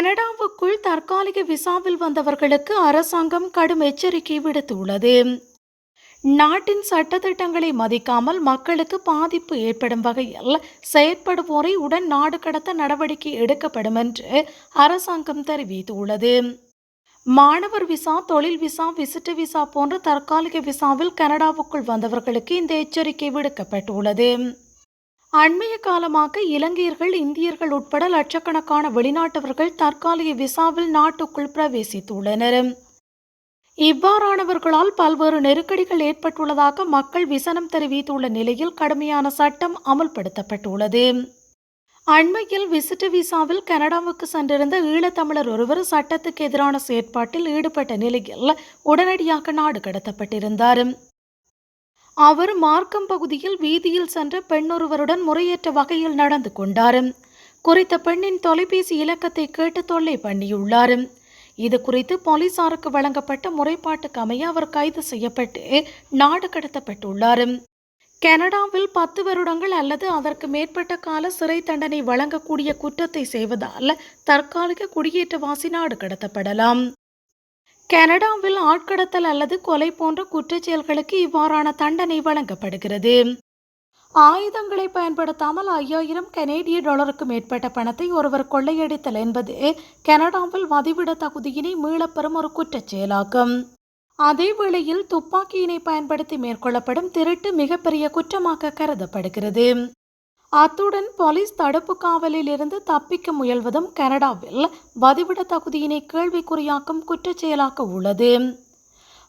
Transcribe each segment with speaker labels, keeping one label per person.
Speaker 1: கனடாவுக்குள் தற்காலிக விசாவில் வந்தவர்களுக்கு அரசாங்கம் கடும் எச்சரிக்கை விடுத்துள்ளது. நாட்டின் சட்டத்திட்டங்களை மதிக்காமல் மக்களுக்கு பாதிப்பு ஏற்படும் வகையில் செயற்படுவோரை உடன் நாடு கடத்த நடவடிக்கை எடுக்கப்படும் என்று அரசாங்கம் தெரிவித்துள்ளது. மாணவர் விசா தொழில் விசா விசிட்ட விசா போன்ற தற்காலிக விசாவில் கனடாவுக்குள் வந்தவர்களுக்கு இந்த எச்சரிக்கை விடுக்கப்பட்டுள்ளது. அண்மைய காலமாக இலங்கையர்கள் இந்தியர்கள் உட்பட லட்சக்கணக்கான வெளிநாட்டவர்கள் தற்காலிக விசாவில் நாட்டுக்குள் பிரவேசித்துள்ளனர். இவ்வாறானவர்களால் பல்வேறு நெருக்கடிகள் ஏற்பட்டுள்ளதாக மக்கள் விசனம் தெரிவித்துள்ள நிலையில் கடுமையான சட்டம் அமல்படுத்தப்பட்டுள்ளது. அண்மையில் விசிட்ட விசாவில் கனடாவுக்கு சென்றிருந்த ஈழத்தமிழர் ஒருவர் சட்டத்துக்கு எதிரான செயற்பாட்டில் ஈடுபட்ட நிலையில் உடனடியாக நாடு கடத்தப்பட்டிருந்தார். அவர் மார்க்கம் பகுதியில் வீதியில் சென்ற பெண்ணொருவருடன் முறையற்ற வகையில் நடந்து கொண்டார். குறித்த பெண்ணின் தொலைபேசி இலக்கத்தை கேட்டு தொல்லை பண்ணியுள்ளார். இது குறித்து போலீசாருக்கு வழங்கப்பட்ட முறைப்பாட்டுக்கு அமைய அவர் கைது செய்யப்பட்டு நாடு கடத்தப்பட்டுள்ளார். கனடாவில் பத்து வருடங்கள் அல்லது அதற்கு மேற்பட்ட கால சிறை தண்டனை வழங்கக்கூடிய குற்றத்தை செய்வதால் தற்காலிக குடியேற்றவாசி நாடு கடத்தப்படலாம். கனடாவில் ஆட்கடத்தல் அல்லது கொலை போன்ற குற்றச்செயல்களுக்கு இவ்வாறான தண்டனை வழங்கப்படுகிறது. ஆயுதங்களை பயன்படுத்தாமல் ஐயாயிரம் கனேடிய டாலருக்கு மேற்பட்ட பணத்தை ஒருவர் கொள்ளையடித்தல் என்பது கனடாவில் வதிவிட தகுதியினை மீளப்பெறும் ஒரு குற்றச்செயலாகும் அதே வேளையில் துப்பாக்கியினை பயன்படுத்தி மேற்கொள்ளப்படும் திருட்டு மிகப்பெரிய குற்றமாக கருதப்படுகிறது. அத்துடன் போலீஸ் தடுப்பு காவலில் இருந்து தப்பிக்க முயல்வதும் கனடாவில் வதிவிட தகுதியினை கேள்விக்குறியாக்கும் குற்றச்செயலாக்க உள்ளது.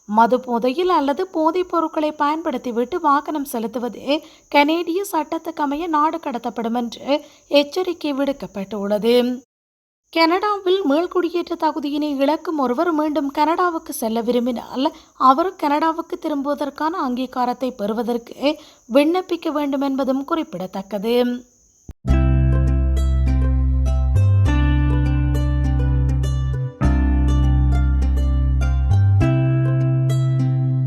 Speaker 1: மது போதையில் அல்லது போதைப் பொருட்களை பயன்படுத்திவிட்டு வாகனம் செலுத்துவதே கனேடிய சட்டத்துக்கமைய நாடு கடத்தப்படும் என்று எச்சரிக்கை விடுக்கப்பட்டுள்ளது. கனடாவில் மேல்குடியேற்ற தகுதியினை இழக்கும் ஒருவர் மீண்டும் கனடாவுக்கு செல்ல விரும்பினால் அவர் கனடாவுக்கு திரும்புவதற்கான அங்கீகாரத்தை பெறுவதற்கு விண்ணப்பிக்க வேண்டும் என்பதும் குறிப்பிடத்தக்கது.